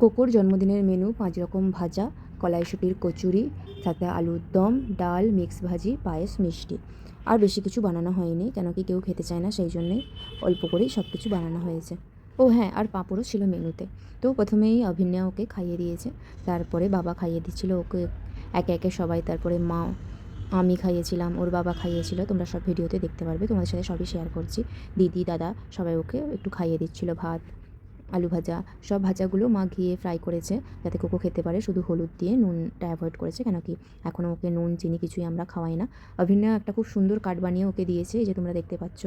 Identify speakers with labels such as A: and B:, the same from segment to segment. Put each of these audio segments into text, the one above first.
A: কোকোর জন্মদিনের মেনু পাঁচ রকম ভাজা, কলাইশুঁটির কচুরি, সাথে আলুর দম, ডাল, মিক্স ভাজি, পায়েস, মিষ্টি। আর বেশি কিছু বানানো হয়নি, কেন কি কেউ খেতে চায় না, সেই জন্যেই অল্প করেই সব কিছু বানানো হয়েছে। ও হ্যাঁ আর পাঁপড়ও ছিল মেনুতে। তো প্রথমেই অভিনয়া ওকে খাইয়ে দিয়েছে। তারপরে বাবা খাইয়ে দিচ্ছিল ওকে। একে একে সবাই, তারপরে মা, আমি খাইয়েছিলাম, ওর বাবা খাইয়েছিল। তোমরা সব ভিডিওতে দেখতে পারবে, তোমাদের সাথে সবই শেয়ার করছি। দিদি, দাদা সবাই ওকে একটু খাইয়ে দিচ্ছিল ভাত। আলু ভাজা, সব ভাজাগুলো মা ঘিয়ে ফ্রাই করেছে। যাতে কোকো খেতে পারে, শুধু হলুদ দিয়ে নুনটা অ্যাভয়েড করেছে, কেন কি এখনও ওকে নুন, চিনি কিছুই আমরা খাওয়াই না। অভিনয় একটা খুব সুন্দর কার্ড বানিয়ে ওকে দিয়েছে যে তোমরা দেখতে পাচ্ছ।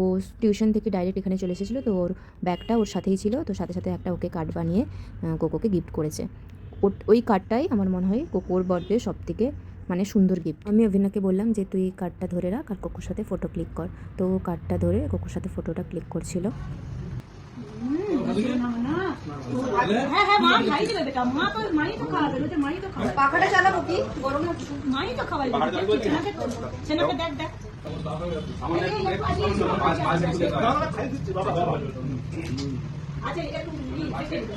A: ও টিউশন থেকে ডাইরেক্ট এখানে চলে এসেছিল, তো ওর ব্যাগটা ওর সাথেই ছিল, তো সাথে সাথে একটা ওকে কার্ড বানিয়ে কোকোকে গিফট করেছে। ওই কার্ডটাই আমার মনে হয় কোকোর বার্থডে সব থেকে মানে সুন্দর গিফট আমি অভিনয়কে বললাম যে, তুই কার্ডটা ধরে রাখ আর কোকোর সাথে ফটো ক্লিক কর। তো কার্ডটা ধরে কোকোর সাথে ফটোটা ক্লিক করছিল।
B: পাখাটা চালাবো কি গরম হচ্ছে
C: মাই তো খাওয়াই ছেনাকে ছেনাকে দেখ দেখ আচ্ছা একটু ই, দেখে দিবে।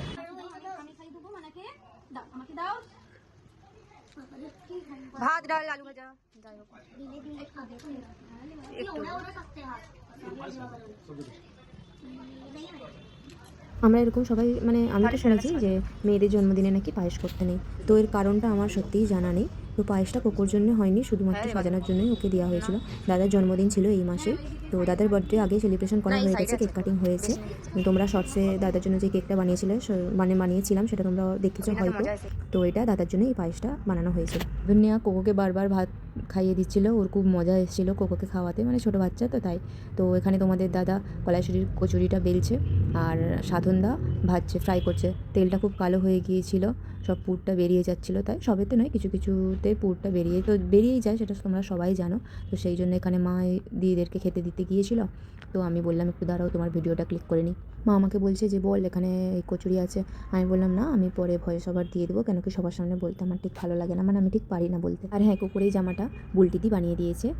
D: আমি খাই দেবো মানাকে দাও আমাকে দাও
B: ভাত ডাল আলু ভাজা যাই হোক
D: দিলে দিলে খাবে
B: একটু
A: আমরা এরকম সবাই মানে আমি তো শুনেছি যে মেয়েদের জন্মদিনে নাকি পায়েস করতে নেই। তো এর কারণটা আমার সত্যিই জানা নেই। তো পায়েসটা কোকোর জন্য হয়নি শুধুমাত্র সাজানোর জন্যই ওকে দেওয়া হয়েছিল। দাদার জন্মদিন ছিল এই মাসে। তো দাদার বার্থডে আগে সেলিব্রেশন করা হয়ে গেছে কেক কাটিং হয়েছে। তোমরা শর্টসে দাদার জন্য যে কেকটা বানিয়েছিলে মানে বানিয়েছিলাম সেটা তোমরা দেখেছ হয়তো। তো এটা দাদার জন্য এই পায়েসটা বানানো হয়েছিল। দুনিয়া কোকোকে বারবার ভাত খাইয়ে দিচ্ছিল ওর খুব মজা এসেছিল কোকোকে খাওয়াতে মানে ছোটো বাচ্চা তো তাই। তো এখানে তোমাদের দাদা কলাইশুরির কচুরিটা বেলছে আর সাধনদা ভাজছে ফ্রাই করছে। তেলটা খুব কালো হয়ে গিয়েছিল সব পুরটা বেরিয়ে যাচ্ছিল তাই সবেতে নয় কিছু কিছুতে পুরটা বেরিয়ে, তো বেরিয়েই যায়, সেটা তোমরা সবাই জানো। তো সেই জন্য এখানে মা দিদিদেরকে খেতে দিতে গিয়েছিল। তো আমি বললাম, একটু দাঁড়াও, তোমার ভিডিওটা ক্লিক করে নিই। মা আমাকে বলছে যে, বল, এখানে এই কচুরি আছে। আমি বললাম, না, আমি পরে ভয়ে সবার দিয়ে দেবো, কেন কি সবার সামনে বলতে আমার ঠিক ভালো লাগে না। মানে আমি ঠিক পারি না বলতে। আর হ্যাঁ কুকুরের জামাটা বুলটিদি বানিয়ে দিয়েছে।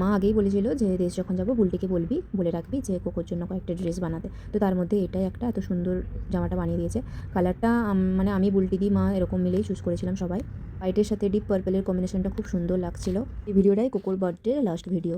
A: মা আগেই বলেছিল যে, দেশ যখন যাব, বুলটিকে বলবি, বলে রাখবি যে, কোকোর জন্য কয়েকটা ড্রেস বানাতে। তো তার মধ্যে এটাই একটা এত সুন্দর জামাটা বানিয়ে দিয়েছে। কালারটা মানে আমি বুলটিদি মা এরকম মিলেই চুজ করেছিলাম সবাই। হোয়াইটের সাথে ডিপ পার্পেলের কম্বিনেশনটা খুব সুন্দর লাগছিল। এই ভিডিওটাই কুকুর বার্থডে লাস্ট ভিডিও